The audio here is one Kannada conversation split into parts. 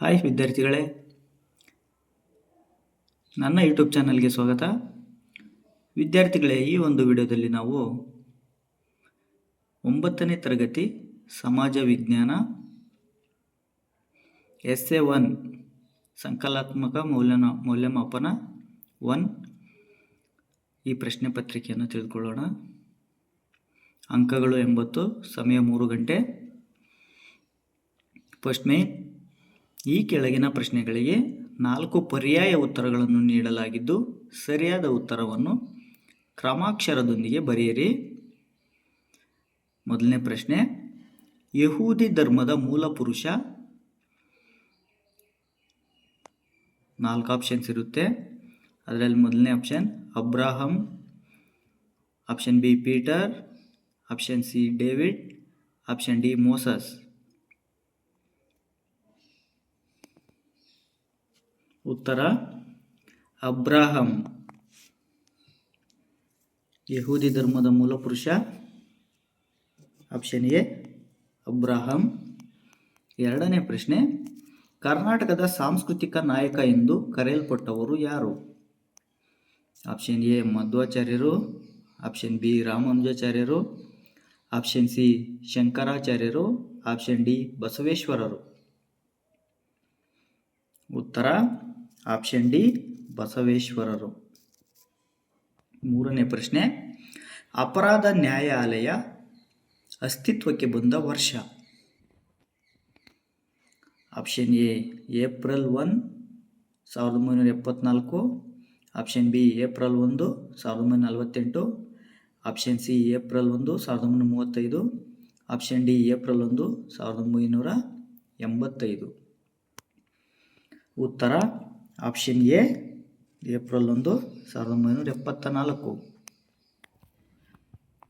ಹಾಯ್ ವಿದ್ಯಾರ್ಥಿಗಳೇ. ನನ್ನ ಯೂಟ್ಯೂಬ್ ಚಾನಲ್ಗೆ ಸ್ವಾಗತ. ವಿದ್ಯಾರ್ಥಿಗಳೇ, ಈ ಒಂದು ವಿಡಿಯೋದಲ್ಲಿ ನಾವು ಒಂಬತ್ತನೇ ತರಗತಿ ಸಮಾಜ ವಿಜ್ಞಾನ ಎಸ್ ಎ ಒನ್ ಸಂಕಲಾತ್ಮಕ ಮೌಲ್ಯನ ಮೌಲ್ಯಮಾಪನ ಒನ್ ಈ ಪ್ರಶ್ನೆ ಪತ್ರಿಕೆಯನ್ನು ತಿಳಿದುಕೊಳ್ಳೋಣ. ಅಂಕಗಳು ಎಂಬತ್ತು, ಸಮಯ ಮೂರು ಗಂಟೆ. ಫಸ್ಟ್ ಮೇನ್ ಈ ಕೆಳಗಿನ ಪ್ರಶ್ನೆಗಳಿಗೆ ನಾಲ್ಕು ಪರ್ಯಾಯ ಉತ್ತರಗಳನ್ನು ನೀಡಲಾಗಿದ್ದು, ಸರಿಯಾದ ಉತ್ತರವನ್ನು ಕ್ರಮಾಕ್ಷರದೊಂದಿಗೆ ಬರೆಯಿರಿ. ಮೊದಲನೇ ಪ್ರಶ್ನೆ, ಯಹೂದಿ ಧರ್ಮದ ಮೂಲ ಪುರುಷ? ನಾಲ್ಕು ಆಪ್ಷನ್ಸ್ ಇರುತ್ತೆ. ಅದರಲ್ಲಿ ಮೊದಲನೇ option Abraham. Option B Peter. Option C David. Option D Moses. ಉತ್ತರ, ಅಬ್ರಾಹಂ. ಯಹೂದಿ ಧರ್ಮದ ಮೂಲ ಪುರುಷ. Option A Abraham. ಎರಡನೇ ಪ್ರಶ್ನೆ, ಕರ್ನಾಟಕದ ಸಾಂಸ್ಕೃತಿಕ ನಾಯಕ ಎಂದು ಕರೆಯಲ್ಪಟ್ಟವರು ಯಾರು? ಆಪ್ಷನ್ ಎ ಮಧ್ವಾಚಾರ್ಯರು. ಆಪ್ಷನ್ ಬಿ ರಾಮಾನುಜಾಚಾರ್ಯರು. ಆಪ್ಷನ್ ಸಿ ಶಂಕರಾಚಾರ್ಯರು. ಆಪ್ಷನ್ ಡಿ ಬಸವೇಶ್ವರರು. ಉತ್ತರ ಆಪ್ಷನ್ ಡಿ, ಬಸವೇಶ್ವರರು. ಮೂರನೇ ಪ್ರಶ್ನೆ, ಅಪರಾಧ ನ್ಯಾಯಾಲಯ ಅಸ್ತಿತ್ವಕ್ಕೆ ಬಂದ ವರ್ಷ. ಆಪ್ಷನ್ ಎ, ಏಪ್ರಿಲ್ ಒನ್, ಸಾವಿರದ ಒಂಬೈನೂರ ಎಪ್ಪತ್ನಾಲ್ಕು. ಆಪ್ಷನ್ ಬಿ, ಏಪ್ರಿಲ್ ಒಂದು, ಸಾವಿರದ ಒಂಬೈನೂರ ನಲವತ್ತೆಂಟು. ಆಪ್ಷನ್ ಸಿ, ಏಪ್ರಿಲ್ ಒಂದು, ಸಾವಿರದ ಒಂಬೈನೂರ ಮೂವತ್ತೈದು. ಆಪ್ಷನ್ ಡಿ, ಏಪ್ರಿಲ್ ಒಂದು, ಸಾವಿರದ ಒಂಬೈನೂರ ಎಂಬತ್ತೈದು. ಉತ್ತರ ಆಪ್ಷನ್ ಎ ಏಪ್ರಿಲ್ ಒಂದು, ಸಾವಿರದ ಒಂಬೈನೂರ ಎಪ್ಪತ್ತ ನಾಲ್ಕು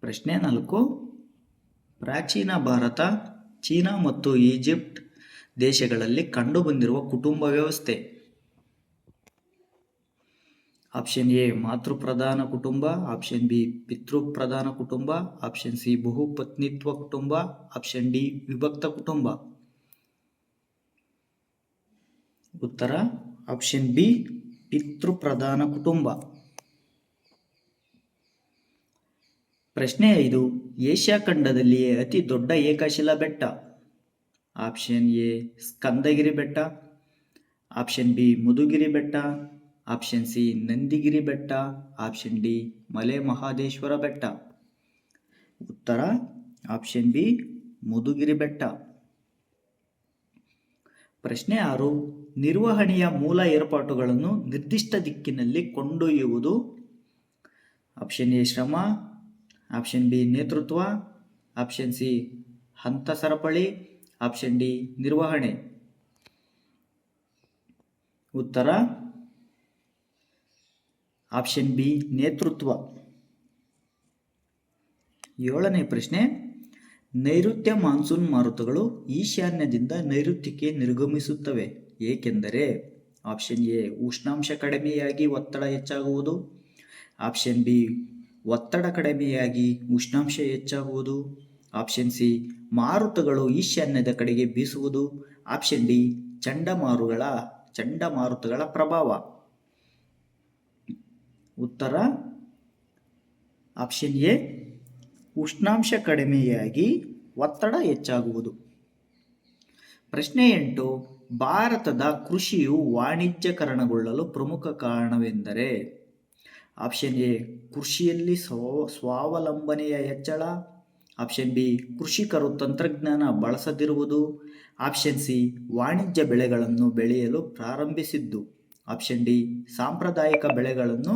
ಪ್ರಶ್ನೆ ನಾಲ್ಕು, ಪ್ರಾಚೀನ ಭಾರತ, ಚೀನಾ ಮತ್ತು ಈಜಿಪ್ಟ್ ದೇಶಗಳಲ್ಲಿ ಕಂಡುಬಂದಿರುವ ಕುಟುಂಬ ವ್ಯವಸ್ಥೆ. ಆಪ್ಷನ್ ಎ ಮಾತೃಪ್ರಧಾನ ಕುಟುಂಬ. ಆಪ್ಷನ್ ಬಿ ಪಿತೃಪ್ರಧಾನ ಕುಟುಂಬ. ಆಪ್ಷನ್ ಸಿ ಬಹುಪತ್ನಿತ್ವ ಕುಟುಂಬ. ಆಪ್ಷನ್ ಡಿ ವಿಭಕ್ತ ಕುಟುಂಬ. ಉತ್ತರ ಆಪ್ಷನ್ ಬಿ ಪಿತೃಪ್ರಧಾನ ಕುಟುಂಬ. ಪ್ರಶ್ನೆ ಐದು, ಏಷ್ಯಾ ಖಂಡದಲ್ಲಿಯೇ ಅತಿ ದೊಡ್ಡ ಏಕಶಿಲಾ ಬೆಟ್ಟ? ಆಪ್ಷನ್ ಎ ಸ್ಕಂದಗಿರಿ ಬೆಟ್ಟ. ಆಪ್ಷನ್ ಬಿ ಮುದುಗಿರಿ ಬೆಟ್ಟ. ಆಪ್ಷನ್ ಸಿ ನಂದಿಗಿರಿ ಬೆಟ್ಟ. ಆಪ್ಷನ್ ಡಿ ಮಲೆ ಮಹಾದೇಶ್ವರ ಬೆಟ್ಟ. ಉತ್ತರ ಆಪ್ಷನ್ ಬಿ ಮುದುಗಿರಿ ಬೆಟ್ಟ. ಪ್ರಶ್ನೆ ಆರು ನಿರ್ವಹಣೆಯ ಮೂಲ ಏರ್ಪಾಟುಗಳನ್ನು ನಿರ್ದಿಷ್ಟ ದಿಕ್ಕಿನಲ್ಲಿ ಕೊಂಡೊಯ್ಯುವುದು. ಆಪ್ಷನ್ ಎ ಶ್ರಮ. ಆಪ್ಷನ್ ಬಿ ನೇತೃತ್ವ. ಆಪ್ಷನ್ ಸಿ ಹಂತ ಸರಪಳಿ. ಆಪ್ಷನ್ ಡಿ ನಿರ್ವಹಣೆ. ಉತ್ತರ. ಆಪ್ಷನ್ ಬಿ ನೇತೃತ್ವ. ಏಳನೇ ಪ್ರಶ್ನೆ. ನೈಋತ್ಯ ಮಾನ್ಸೂನ್ ಮಾರುತಗಳು ಈಶಾನ್ಯದಿಂದ ನೈಋತ್ಯಕ್ಕೆ ನಿರ್ಗಮಿಸುತ್ತವೆ. ಏಕೆಂದರೆ ಆಪ್ಷನ್ ಎ ಉಷ್ಣಾಂಶ ಕಡಿಮೆಯಾಗಿ ಒತ್ತಡ ಹೆಚ್ಚಾಗುವುದು. ಆಪ್ಷನ್ ಬಿ ಒತ್ತಡ ಕಡಿಮೆಯಾಗಿ ಉಷ್ಣಾಂಶ ಹೆಚ್ಚಾಗುವುದು. ಆಪ್ಷನ್ ಸಿ ಮಾರುತಗಳು ಈಶಾನ್ಯದ ಕಡೆಗೆ ಬೀಸುವುದು. ಆಪ್ಷನ್ ಡಿ ಚಂಡಮಾರುಗಳ, ಚಂಡಮಾರುತಗಳ ಪ್ರಭಾವ. ಉತ್ತರ. ಆಪ್ಷನ್ ಎ ಉಷ್ಣಾಂಶ ಕಡಿಮೆಯಾಗಿ ಒತ್ತಡ ಹೆಚ್ಚಾಗುವುದು. ಪ್ರಶ್ನೆ ಎಂಟು, ಭಾರತದ ಕೃಷಿಯು ವಾಣಿಜ್ಯಕರಣಗೊಳ್ಳಲು ಪ್ರಮುಖ ಕಾರಣವೆಂದರೆ ಆಪ್ಷನ್ ಎ, ಕೃಷಿಯಲ್ಲಿ ಸ್ವ, ಸ್ವಾವಲಂಬನೆಯ ಹೆಚ್ಚಳ ಆಪ್ಷನ್ ಬಿ, ಕೃಷಿಕರು ತಂತ್ರಜ್ಞಾನ ಬಳಸದಿರುವುದು ಆಪ್ಷನ್ ಸಿ, ವಾಣಿಜ್ಯ ಬೆಳೆಗಳನ್ನು ಬೆಳೆಯಲು ಪ್ರಾರಂಭಿಸಿದ್ದು ಆಪ್ಷನ್ ಡಿ, ಸಾಂಪ್ರದಾಯಿಕ ಬೆಳೆಗಳನ್ನು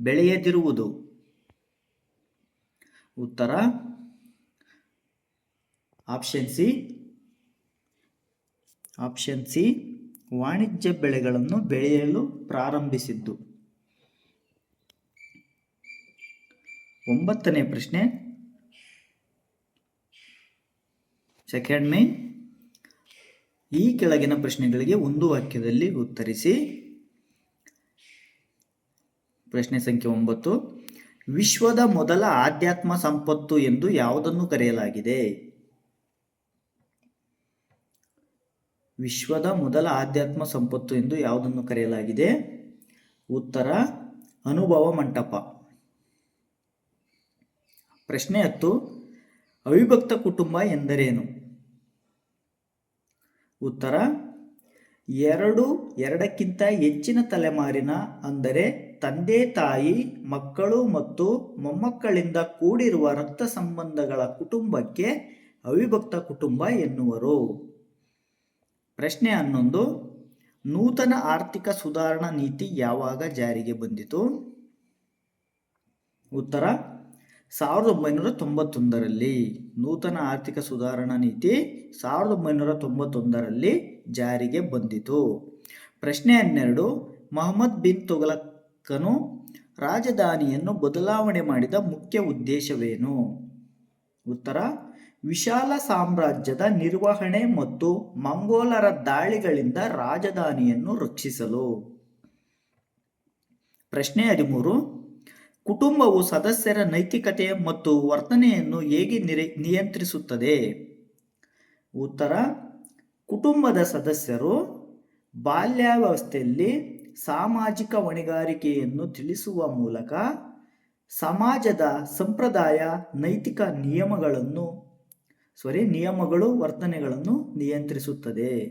ಬೆಳೆಯದಿರುವುದು. ಉತ್ತರ ಆಪ್ಷನ್ ಸಿ ಆಪ್ಷನ್ ಸಿ ವಾಣಿಜ್ಯ ಬೆಳೆಗಳನ್ನು ಬೆಳೆಯಲು ಪ್ರಾರಂಭಿಸಿದ್ದು. ಒಂಬತ್ತನೇ ಪ್ರಶ್ನೆ. ಸೆಕೆಂಡ್ ಮೇ ಈ ಕೆಳಗಿನ ಪ್ರಶ್ನೆಗಳಿಗೆ ಒಂದು ವಾಕ್ಯದಲ್ಲಿ ಉತ್ತರಿಸಿ. ಪ್ರಶ್ನೆ ಸಂಖ್ಯೆ ಒಂಬತ್ತು. ವಿಶ್ವದ ಮೊದಲ ಆಧ್ಯಾತ್ಮ ಸಂಪತ್ತು ಎಂದು ಯಾವುದನ್ನು ಕರೆಯಲಾಗಿದೆ? ವಿಶ್ವದ ಮೊದಲ ಆಧ್ಯಾತ್ಮ ಸಂಪತ್ತು ಎಂದು ಯಾವುದನ್ನು ಕರೆಯಲಾಗಿದೆ? ಉತ್ತರ, ಅನುಭವ ಮಂಟಪ. ಪ್ರಶ್ನೆ ಹತ್ತು, ಅವಿಭಕ್ತ ಕುಟುಂಬ ಎಂದರೇನು? ಉತ್ತರ, ಎರಡು ಎರಡಕ್ಕಿಂತ ಹೆಚ್ಚಿನ ತಲೆಮಾರಿನ, ಅಂದರೆ ತಂದೆ, ತಾಯಿ, ಮಕ್ಕಳು ಮತ್ತು ಮೊಮ್ಮಕ್ಕಳಿಂದ ಕೂಡಿರುವ ರಕ್ತ ಸಂಬಂಧಗಳ ಕುಟುಂಬಕ್ಕೆ ಅವಿಭಕ್ತ ಕುಟುಂಬ ಎನ್ನುವರು. ಪ್ರಶ್ನೆ ಹನ್ನೊಂದು, ನೂತನ ಆರ್ಥಿಕ ಸುಧಾರಣಾ ನೀತಿ ಯಾವಾಗ ಜಾರಿಗೆ ಬಂದಿತು? ಉತ್ತರ, ಸಾವಿರದ ಒಂಬೈನೂರ ತೊಂಬತ್ತೊಂದರಲ್ಲಿ. ನೂತನ ಆರ್ಥಿಕ ಸುಧಾರಣಾ ನೀತಿ ಸಾವಿರದ ಒಂಬೈನೂರ ತೊಂಬತ್ತೊಂದರಲ್ಲಿ ಜಾರಿಗೆ ಬಂದಿತು. ಪ್ರಶ್ನೆ ಹನ್ನೆರಡು, ಮೊಹಮ್ಮದ್ ಬಿನ್ ತೊಗಲಕ್ಕನು ರಾಜಧಾನಿಯನ್ನು ಬದಲಾವಣೆ ಮಾಡಿದ ಮುಖ್ಯ ಉದ್ದೇಶವೇನು? ಉತ್ತರ ವಿಶಾಲ ಸಾಮ್ರಾಜ್ಯದ ನಿರ್ವಹಣೆ ಮತ್ತು ಮಂಗೋಲರ ದಾಳಿಗಳಿಂದ ರಾಜಧಾನಿಯನ್ನು ರಕ್ಷಿಸಲು. ಪ್ರಶ್ನೆ ಹದಿಮೂರು. ಕುಟುಂಬವು ಸದಸ್ಯರ ನೈತಿಕತೆ ಮತ್ತು ವರ್ತನೆಯನ್ನು ಹೇಗೆ ನಿಯಂತ್ರಿಸುತ್ತದೆ? ಉತ್ತರ. ಕುಟುಂಬದ ಸದಸ್ಯರು ಬಾಲ್ಯಾವಸ್ಥೆಯಲ್ಲಿ ಸಾಮಾಜಿಕ ಹೊಣೆಗಾರಿಕೆಯನ್ನು ತಿಳಿಸುವ ಮೂಲಕ ಸಮಾಜದ ಸಂಪ್ರದಾಯ ನೈತಿಕ ನಿಯಮಗಳನ್ನು ಸಾರಿ ನಿಯಮಗಳು ವರ್ತನೆಗಳನ್ನು ನಿಯಂತ್ರಿಸುತ್ತದೆ.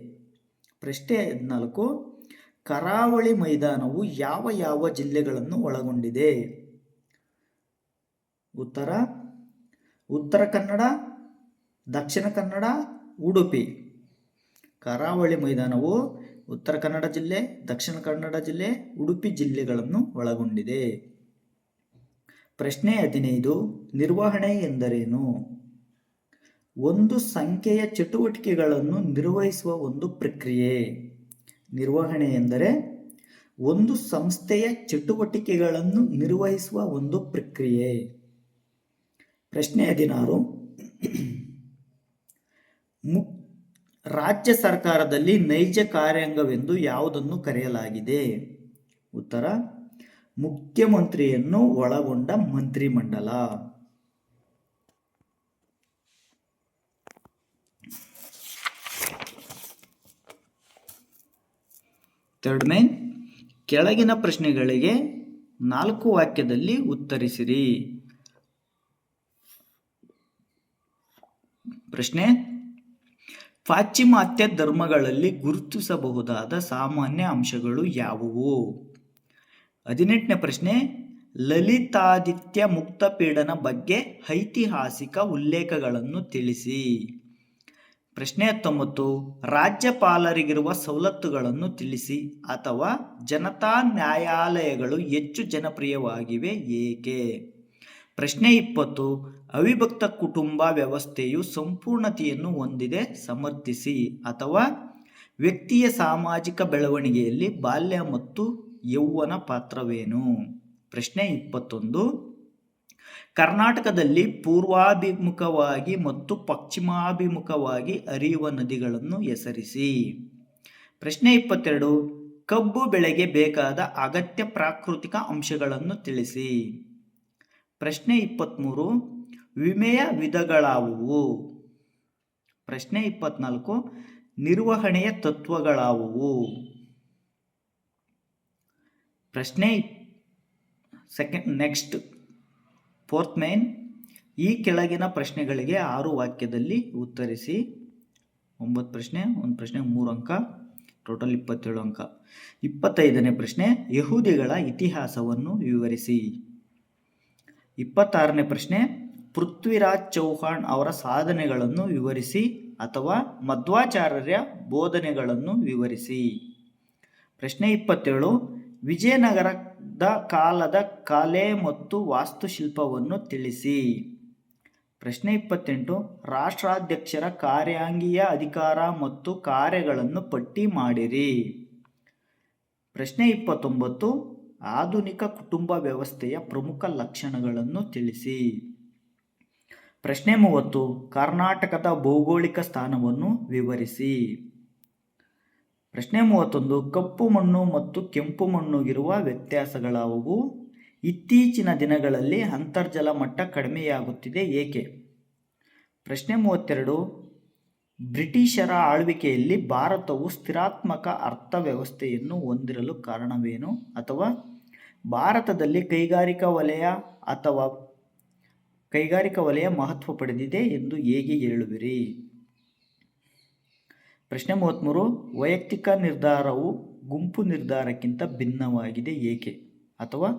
ಪ್ರಶ್ನೆ ಹದಿನಾಲ್ಕು, ಕರಾವಳಿ ಮೈದಾನವು ಯಾವ ಯಾವ ಜಿಲ್ಲೆಗಳನ್ನು ಒಳಗೊಂಡಿದೆ? ಉತ್ತರ ಉತ್ತರ ಕನ್ನಡ, ದಕ್ಷಿಣ ಕನ್ನಡ, ಉಡುಪಿ. ಕರಾವಳಿ ಮೈದಾನವು ಉತ್ತರ ಕನ್ನಡ ಜಿಲ್ಲೆ, ದಕ್ಷಿಣ ಕನ್ನಡ ಜಿಲ್ಲೆ, ಉಡುಪಿ ಜಿಲ್ಲೆಗಳನ್ನು ಒಳಗೊಂಡಿದೆ. ಪ್ರಶ್ನೆ ಹದಿನೈದು, ನಿರ್ವಹಣೆ ಎಂದರೇನು? ಒಂದು ಸಂಖ್ಯೆಯ ಚಟುವಟಿಕೆಗಳನ್ನು ನಿರ್ವಹಿಸುವ ಒಂದು ಪ್ರಕ್ರಿಯೆ. ನಿರ್ವಹಣೆ ಎಂದರೆ ಒಂದು ಸಂಸ್ಥೆಯ ಚಟುವಟಿಕೆಗಳನ್ನು ನಿರ್ವಹಿಸುವ ಒಂದು ಪ್ರಕ್ರಿಯೆ. ಪ್ರಶ್ನೆ ಹದಿನಾರು. ಮು, ರಾಜ್ಯ ಸರ್ಕಾರದಲ್ಲಿ ನೈಜ ಕಾರ್ಯಾಂಗವೆಂದು ಯಾವುದನ್ನು ಕರೆಯಲಾಗಿದೆ? ಉತ್ತರ, ಮುಖ್ಯಮಂತ್ರಿಯನ್ನು ಒಳಗೊಂಡ ಮಂತ್ರಿಮಂಡಲ. ಥರ್ಡ್ ಕೆಳಗಿನ ಪ್ರಶ್ನೆಗಳಿಗೆ ನಾಲ್ಕು ವಾಕ್ಯದಲ್ಲಿ ಉತ್ತರಿಸಿರಿ. ಪ್ರಶ್ನೆ, ಪಾಶ್ಚಿಮಾತ್ಯ ಧರ್ಮಗಳಲ್ಲಿ ಗುರುತಿಸಬಹುದಾದ ಸಾಮಾನ್ಯ ಅಂಶಗಳು ಯಾವುವು? ಹದಿನೆಂಟನೇ ಪ್ರಶ್ನೆ, ಲಲಿತಾದಿತ್ಯ ಮುಕ್ತಪೀಡನ ಬಗ್ಗೆ ಐತಿಹಾಸಿಕ ಉಲ್ಲೇಖಗಳನ್ನು ತಿಳಿಸಿ. ಪ್ರಶ್ನೆ ಹತ್ತೊಂಬತ್ತು, ರಾಜ್ಯಪಾಲರಿಗಿರುವ ಸವಲತ್ತುಗಳನ್ನು ತಿಳಿಸಿ ಅಥವಾ ಜನತಾ ನ್ಯಾಯಾಲಯಗಳು ಹೆಚ್ಚು ಜನಪ್ರಿಯವಾಗಿವೆ ಏಕೆ? ಪ್ರಶ್ನೆ ಇಪ್ಪತ್ತು, ಅವಿಭಕ್ತ ಕುಟುಂಬ ವ್ಯವಸ್ಥೆಯು ಸಂಪೂರ್ಣತೆಯನ್ನು ಹೊಂದಿದೆ, ಸಮರ್ಥಿಸಿ, ಅಥವಾ ವ್ಯಕ್ತಿಯ ಸಾಮಾಜಿಕ ಬೆಳವಣಿಗೆಯಲ್ಲಿ ಬಾಲ್ಯ ಮತ್ತು ಯೌವನ ಪಾತ್ರವೇನು? ಪ್ರಶ್ನೆ ಇಪ್ಪತ್ತೊಂದು ಕರ್ನಾಟಕದಲ್ಲಿ ಪೂರ್ವಾಭಿಮುಖವಾಗಿ ಮತ್ತು ಪಶ್ಚಿಮಾಭಿಮುಖವಾಗಿ ಹರಿಯುವ ನದಿಗಳನ್ನು ಹೆಸರಿಸಿ. ಪ್ರಶ್ನೆ ಇಪ್ಪತ್ತೆರಡು, ಕಬ್ಬು ಬೆಳೆಗೆ ಬೇಕಾದ ಅಗತ್ಯ ಪ್ರಾಕೃತಿಕ ಅಂಶಗಳನ್ನು ತಿಳಿಸಿ. ಪ್ರಶ್ನೆ ಇಪ್ಪತ್ತ್ಮೂರು ವಿಮೆಯ ವಿಧಗಳಾವುವು? ಪ್ರಶ್ನೆ ಇಪ್ಪತ್ನಾಲ್ಕು, ನಿರ್ವಹಣೆಯ ತತ್ವಗಳಾವುವು? ಪ್ರಶ್ನೆ ಸೆಕೆಂಡ್ ನೆಕ್ಸ್ಟ್ ಫೋರ್ತ್ ಮೇನ್, ಈ ಕೆಳಗಿನ ಪ್ರಶ್ನೆಗಳಿಗೆ ಆರು ವಾಕ್ಯದಲ್ಲಿ ಉತ್ತರಿಸಿ. ಒಂಬತ್ತು ಪ್ರಶ್ನೆ, ಒಂದು ಪ್ರಶ್ನೆ, ಮೂರು ಅಂಕ, ಟೋಟಲ್ ಇಪ್ಪತ್ತೇಳು ಅಂಕ. ಇಪ್ಪತ್ತೈದನೇ ಪ್ರಶ್ನೆ, ಯಹೂದಿಗಳ ಇತಿಹಾಸವನ್ನು ವಿವರಿಸಿ. ಇಪ್ಪತ್ತಾರನೇ ಪ್ರಶ್ನೆ, ಪೃಥ್ವಿರಾಜ್ ಚೌಹಾಣ್ ಅವರ ಸಾಧನೆಗಳನ್ನು ವಿವರಿಸಿ ಅಥವಾ ಮಧ್ವಾಚಾರ್ಯರ ಬೋಧನೆಗಳನ್ನು ವಿವರಿಸಿ. ಪ್ರಶ್ನೆ ಇಪ್ಪತ್ತೇಳು ವಿಜಯನಗರದ ಕಾಲದ ಕಲೆ ಮತ್ತು ವಾಸ್ತುಶಿಲ್ಪವನ್ನು ತಿಳಿಸಿ. ಪ್ರಶ್ನೆ ಇಪ್ಪತ್ತೆಂಟು. ರಾಷ್ಟ್ರಾಧ್ಯಕ್ಷರ ಕಾರ್ಯಾಂಗೀಯ ಅಧಿಕಾರ ಮತ್ತು ಕಾರ್ಯಗಳನ್ನು ಪಟ್ಟಿ ಮಾಡಿರಿ. ಪ್ರಶ್ನೆ ಇಪ್ಪತ್ತೊಂಬತ್ತು. ಆಧುನಿಕ ಕುಟುಂಬ ವ್ಯವಸ್ಥೆಯ ಪ್ರಮುಖ ಲಕ್ಷಣಗಳನ್ನು ತಿಳಿಸಿ. ಪ್ರಶ್ನೆ ಮೂವತ್ತು. ಕರ್ನಾಟಕದ ಭೌಗೋಳಿಕ ಸ್ಥಾನವನ್ನು ವಿವರಿಸಿ. ಪ್ರಶ್ನೆ ಮೂವತ್ತೊಂದು, ಕಪ್ಪು ಮಣ್ಣು ಮತ್ತು ಕೆಂಪು ಮಣ್ಣು ಇರುವ ವ್ಯತ್ಯಾಸಗಳಾವುವು? ಇತ್ತೀಚಿನ ದಿನಗಳಲ್ಲಿ ಅಂತರ್ಜಲ ಮಟ್ಟ ಕಡಿಮೆಯಾಗುತ್ತಿದೆ ಏಕೆ? ಪ್ರಶ್ನೆ ಮೂವತ್ತೆರಡು, ಬ್ರಿಟಿಷರ ಆಳ್ವಿಕೆಯಲ್ಲಿ ಭಾರತವು ಸ್ಥಿರಾತ್ಮಕ ಅರ್ಥವ್ಯವಸ್ಥೆಯನ್ನು ಹೊಂದಿರಲು ಕಾರಣವೇನು? ಅಥವಾ ಭಾರತದಲ್ಲಿ ಕೈಗಾರಿಕಾ ವಲಯ ಅಥವಾ ಕೈಗಾರಿಕಾ ವಲಯ ಮಹತ್ವ ಪಡೆದಿದೆ ಎಂದು ಹೇಗೆ ಹೇಳುವಿರಿ? ಪ್ರಶ್ನೆ ಮೂವತ್ತ್ಮೂರು ವೈಯಕ್ತಿಕ ನಿರ್ಧಾರವು ಗುಂಪು ನಿರ್ಧಾರಕ್ಕಿಂತ ಭಿನ್ನವಾಗಿದೆ ಏಕೆ? ಅಥವಾ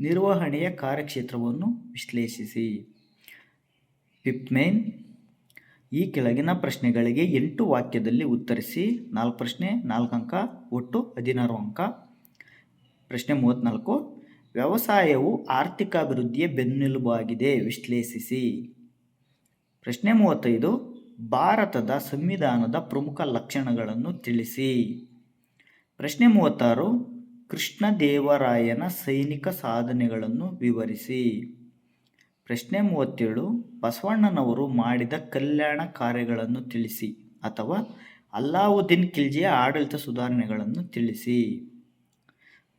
ನಿರ್ವಹಣೆಯ ಕಾರ್ಯಕ್ಷೇತ್ರವನ್ನು ವಿಶ್ಲೇಷಿಸಿ. ಪಿಪ್ಮೇನ್ ಈ ಕೆಳಗಿನ ಪ್ರಶ್ನೆಗಳಿಗೆ ಎಂಟು ವಾಕ್ಯದಲ್ಲಿ ಉತ್ತರಿಸಿ, ನಾಲ್ಕು ಪ್ರಶ್ನೆ, ನಾಲ್ಕು ಅಂಕ, ಒಟ್ಟು ಹದಿನಾರು ಅಂಕ. ಪ್ರಶ್ನೆ ಮೂವತ್ತ್ನಾಲ್ಕು ವ್ಯವಸಾಯವು ಆರ್ಥಿಕ ಅಭಿವೃದ್ಧಿಯ ಬೆನ್ನೆಲುಬಾಗಿದೆ, ವಿಶ್ಲೇಷಿಸಿ. ಪ್ರಶ್ನೆ ಮೂವತ್ತೈದು ಭಾರತದ ಸಂವಿಧಾನದ ಪ್ರಮುಖ ಲಕ್ಷಣಗಳನ್ನು ತಿಳಿಸಿ. ಪ್ರಶ್ನೆ ಮೂವತ್ತಾರು ಕೃಷ್ಣದೇವರಾಯನ ಸೈನಿಕ ಸಾಧನೆಗಳನ್ನು ವಿವರಿಸಿ. ಪ್ರಶ್ನೆ ಮೂವತ್ತೇಳು, ಬಸವಣ್ಣನವರು ಮಾಡಿದ ಕಲ್ಯಾಣ ಕಾರ್ಯಗಳನ್ನು ತಿಳಿಸಿ ಅಥವಾ ಅಲ್ಲಾವುದ್ದೀನ್ ಖಿಲ್ಜಿಯ ಆಡಳಿತ ಸುಧಾರಣೆಗಳನ್ನು ತಿಳಿಸಿ.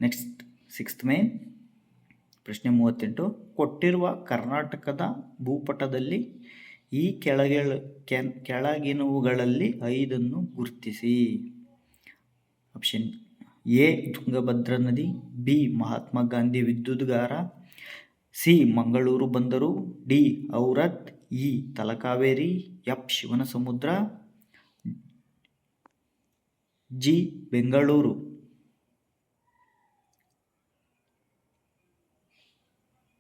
ನೆಕ್ಸ್ಟ್, ಸಿಕ್ಸ್ತ್ ಮೇನ್ ಪ್ರಶ್ನೆ ಮೂವತ್ತೆಂಟು, ಕೊಟ್ಟಿರುವ ಕರ್ನಾಟಕದ ಭೂಪಟದಲ್ಲಿ ಈ ಕೆಳಗೆ ಕೆಳಗಿನವುಗಳಲ್ಲಿ ಐದನ್ನು ಗುರುತಿಸಿ. ಆಪ್ಷನ್ ಎ ತುಂಗಭದ್ರಾ ನದಿ. ಬಿ ಮಹಾತ್ಮ ಗಾಂಧಿ ವಿದ್ಯುದ್ಗಾರ. ಸಿ ಮಂಗಳೂರು ಬಂದರು. ಡಿ ಔರತ್. ಇ ತಲಕಾವೇರಿ. ಎಫ್ ಶಿವನ ಸಮುದ್ರ ಜಿ ಬೆಂಗಳೂರು.